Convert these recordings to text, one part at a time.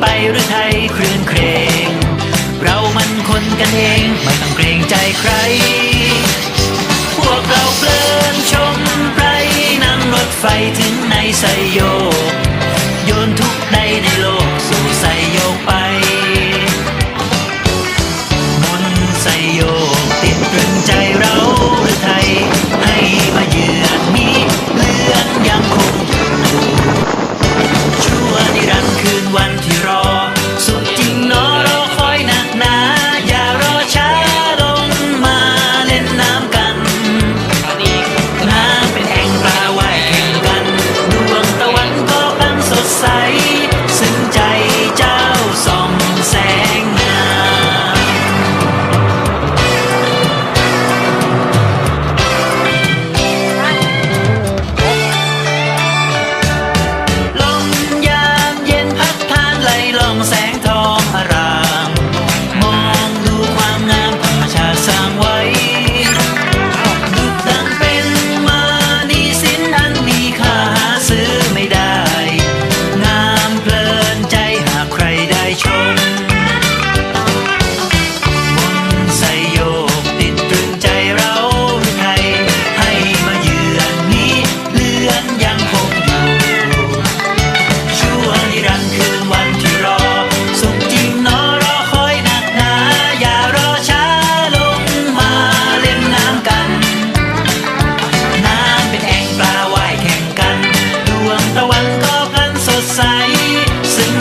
ไปหรือไทยเคลื่อนเครง เรามันคนกันเอง ไม่ต้องเกรงใจใคร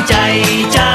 ใจเจ้า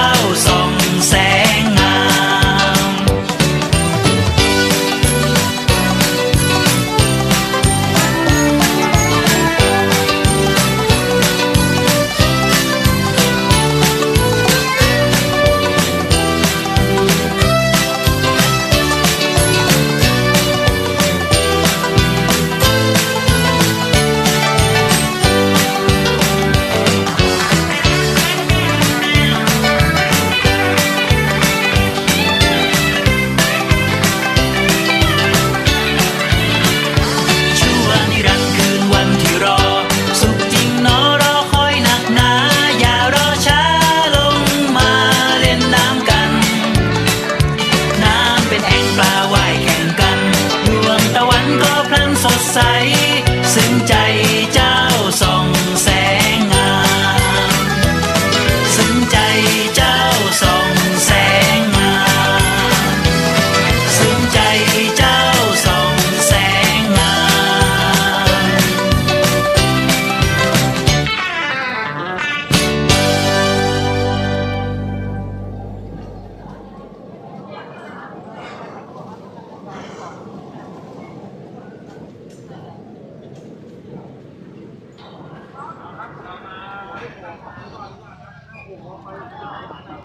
ผมให้เขาทำนะ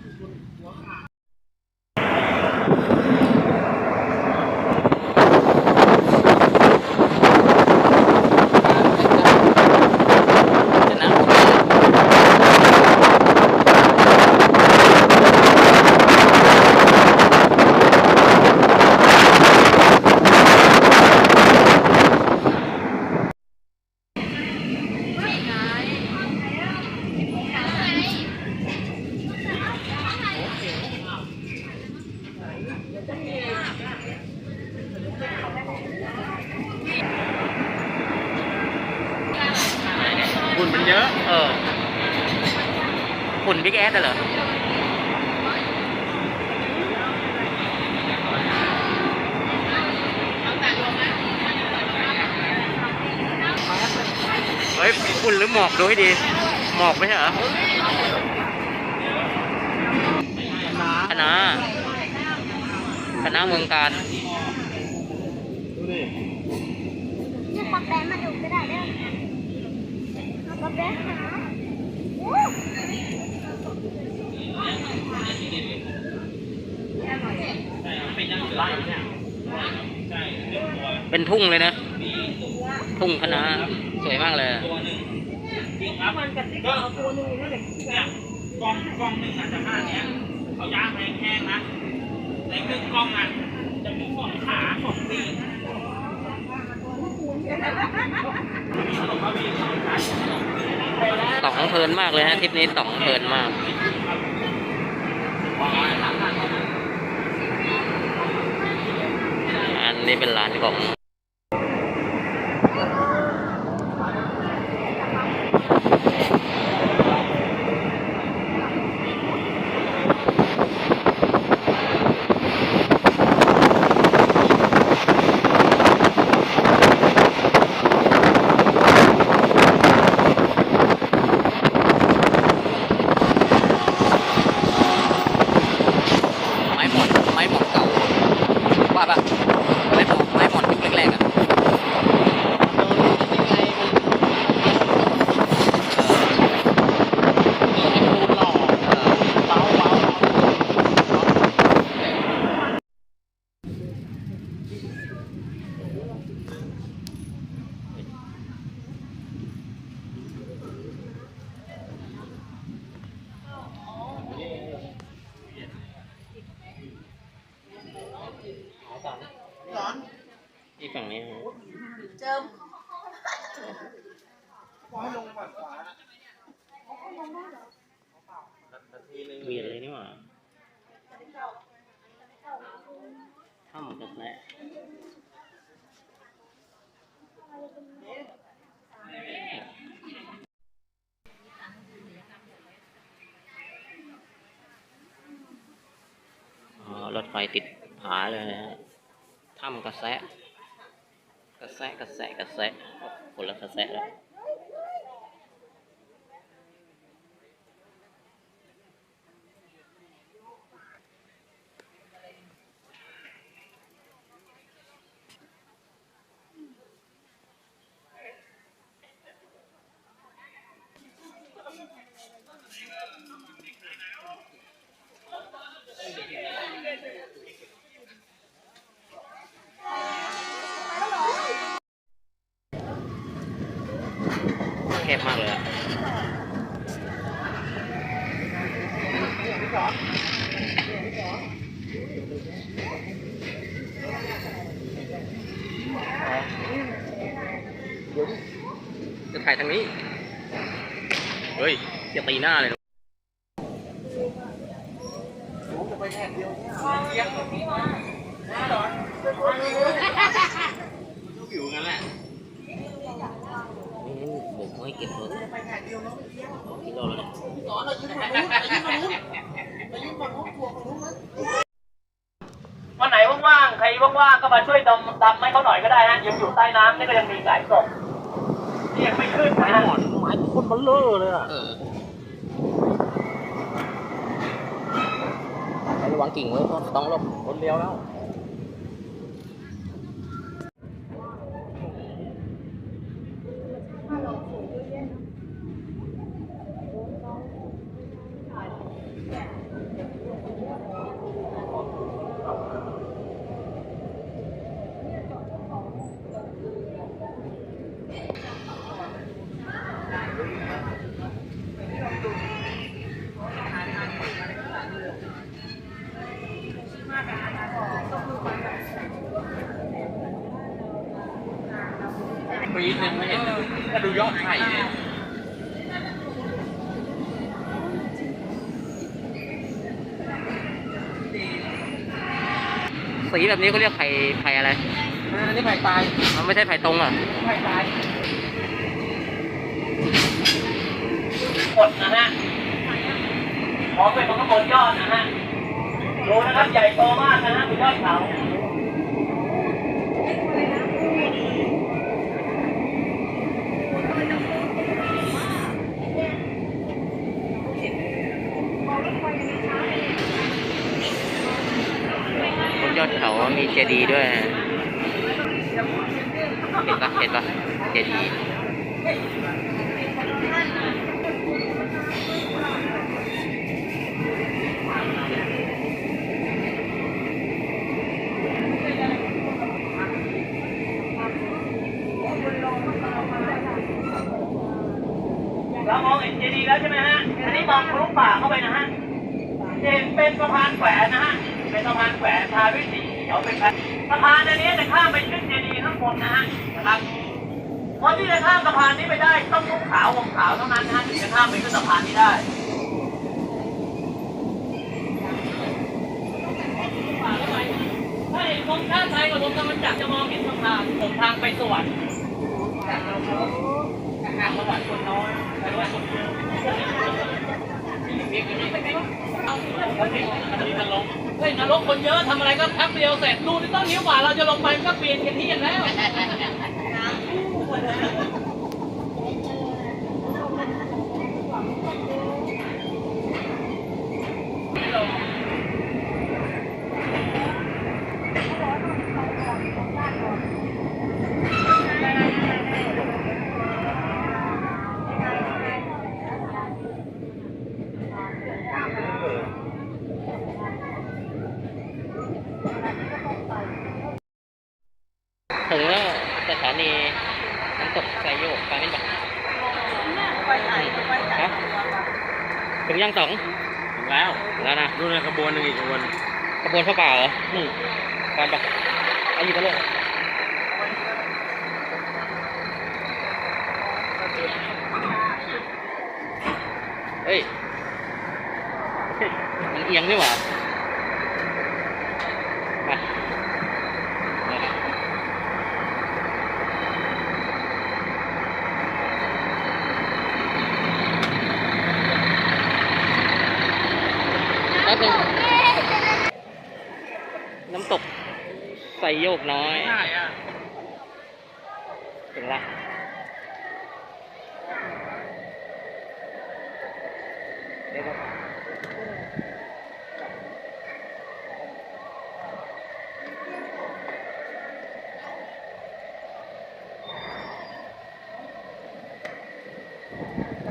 คือผม แก๊สเหรอเฮ้ยฝุ่นหรือหมอกดูให้ดี หมอกไหมเหรอคณะคณะเมืองการนี่ปักแดงมาดูก็ได้เด้อปักแดงหา เป็นทุ่งเลยนะ ทุ่งคณะสวยมากเลยกองกองหนึ่งอาจจะห้าเนี้ยเขาย่างแห้งๆนะในครึ่งกองอะจะมีของขาของตีนสองเพลินมากเลยฮะทริปนี้สองเพลินมาก นี้เป็นร้านของ ไม้หมอนไม้หมอนเก่าว่าปะไม้หมอนไม้หมอนยุคแรกๆอะที่ฝั่งนี้ฮะมีอะไรนี่หว่าถ้ำกระ แสอ๋อรถไฟติดผาเลยนะฮะถ้ำกระแสกระแสะกระแสะกระแสะคนละกระแสะแล้วแคบมากเลยอะ จะถ่ายทางนี้ เฮ้ยจะตีหน้าเลยอยู่งั้นแหละนี่ผม ไม่เก็บรถกิโลแล้วเนี่ยวันไหนว่างๆ ใครว่างๆ ก็มาช่วยดำดำให้เขาหน่อยก็ได้ฮะยังอยู่ใต้น้ำนี่ก็ยังมีหลายศพที่ยังไม่ขึ้นนะฮะไม้คนมันเลอะเลยอะเออระวังกิ่งไว้ก็ต้องหลบรถเลี้ยวแล้ว ปีหนึ่งไม่เห็นก็ดูยอดไข่เนี่ย สีแบบนี้เขาเรียกไผ่ไผ่อะไรอันนี้ไข่ตายมันไม่ใช่ไผ่ตรงอะไข่ตายกดนะฮะมองไปตรงข้างบนยอดนะฮะดูนะครับใหญ่โตมากนะฮะบนยอดเขา บนย อดเขามีเจดีย์ด้วยเห็นปะเห็นปะเจดีย์เรามองเห็นเจดีย์แล้วใช่ไหมฮะ อันนี้มองทะลุป่าเข้าไปนะฮะเห็นเป็นสะพานแขวนนะฮะ เป็นสะพานแขวนทาวยสีเขียวเป็นสะพานอันนี้จะข้ามไปขึ้นเจดีย์ข้างบนนะฮะนะครับมคนที่จะข้ามสะพานนี้ไปได้ต้องนุ่งขาวห่มขาวเท่านั้นนะถึงจะข้ามไปขึ้นสะพานนี้ได้ถ้าเห็นธงชาติไทยกับธงธรรมจักรจะมองเห็นสะพานผมทางไปสวรรค์จากเราเขาทางสวรรค์คนน้อยไปว่าคนเยอะ เฮ้ยนรกคนเยอะทำอะไรก็แป๊บเดียวเสร็จดูที่ต้องนิ้วกว่าเราจะลงไปมันก็เปลี่ยนกันที่แล้ว ถึงแล้วสถานีน้ำตกไซโยกไปไม่บักครับถึง ยังสองแล้วถึงแล้วนะดูในขบวนหนึ่งอีกขบวนขบวนพระป่าเหรออืมการปะเอาอยู่กันเลยเฮ้ยมันเอียงนี่หว่ามาแป๊บนึงน้ำตกใส่ โยกน้อยใช่อะถึงละเดี๋ยวครับ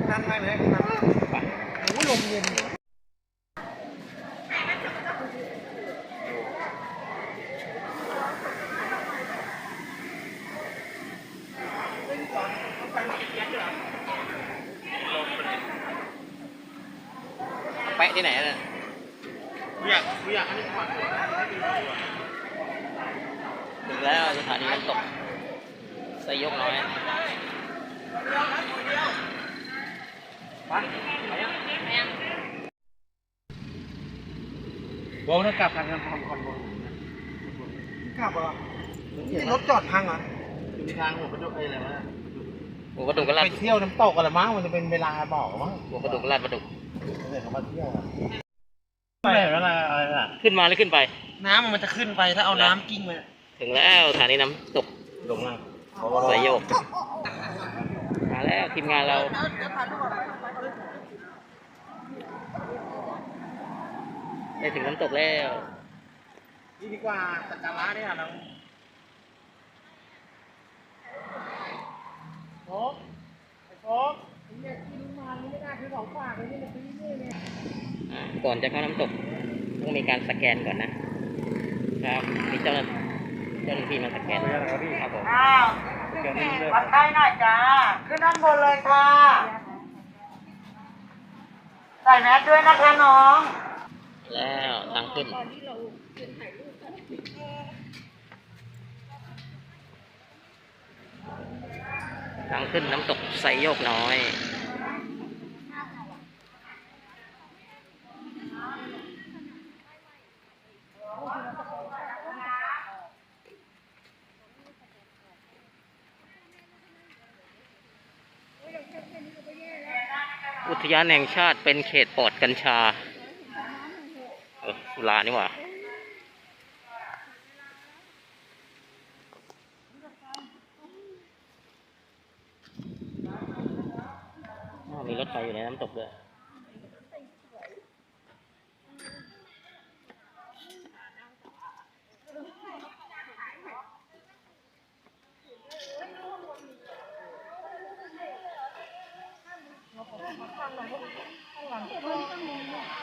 นั่งได้ไหมไปโอ้ลมเย็น ปะที่ไหนน่ะอยากอยากให้ผ่อนถึงแล้วสถานีน้ำตกใส่โยกน้อยวงนั้นกลับกันกันคอนคอนบนกลับเหรอนี่รถจอดพังเหรออยู่ในทางหัวกระจกอะไรวะหัวกระดูกก็ลาดไปเที่ยวน้ำตกอะไรมั้งมันจะเป็นเวลาบอกมั้งหัวกระดูกลาดประดุก เดี๋ยวเขามาเที่ยวไม่อะไรอะไรล่ะขึ้นมาหรือขึ้นไป น้ำมันจะขึ้นไปถ้าเอาน้ำกิ้งไปถึงแล้วสถานีน้ำตกลงล่างใส่โยกมาแล้วทีมงานเราได้ถึงน้ำตกแล้วนี่ดีกว่าสักการะเนี่ยเราโอ้ไอ้โอ้เนี่ยกินมาไม่ได้คือของฝา กเลยนี่มันซื้อนี่เนี่ยอ่าก่อนจะเข้าน้ำตกต้องมีการสแกนก่อนนะครับมีเจ้าหน้าเจ้าหน้าที่มาสแกนครับผมอ้าววัดไข้หน่อยจ้าขึ้นด้านบนเลยค่ะใส่แมสด้วยนะคะน้อง แล้วทางขึ้นทางขึ้นน้ำตกไซโยกน้อย ยานแห่งชาติเป็นเขตปลอดกัญชา เออสุรานี่หว่าอ้าวมีรถไฟอยู่ในน้ำตกด้วย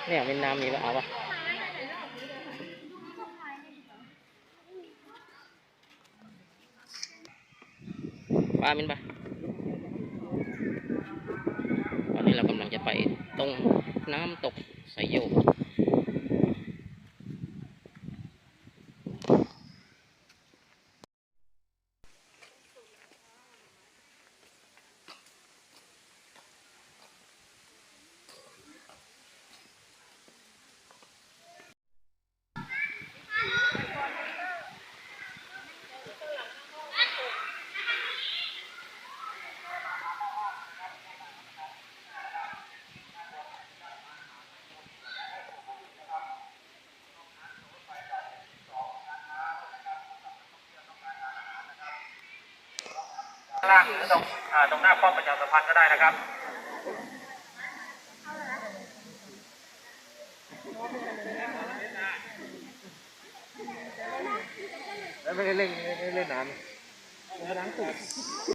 เนี่ยเป็นน้ำมีปะเอาปะปลามินปะตอนนี้เรากำลังจะไปตรงน้ำตกสายโยก ล่างหรือตรงตรงหน้าป้อมประชาสัมพันธ์ก็ได้นะครับแล้วไม่ได้เล่นไม่ได้เล่นน้ำ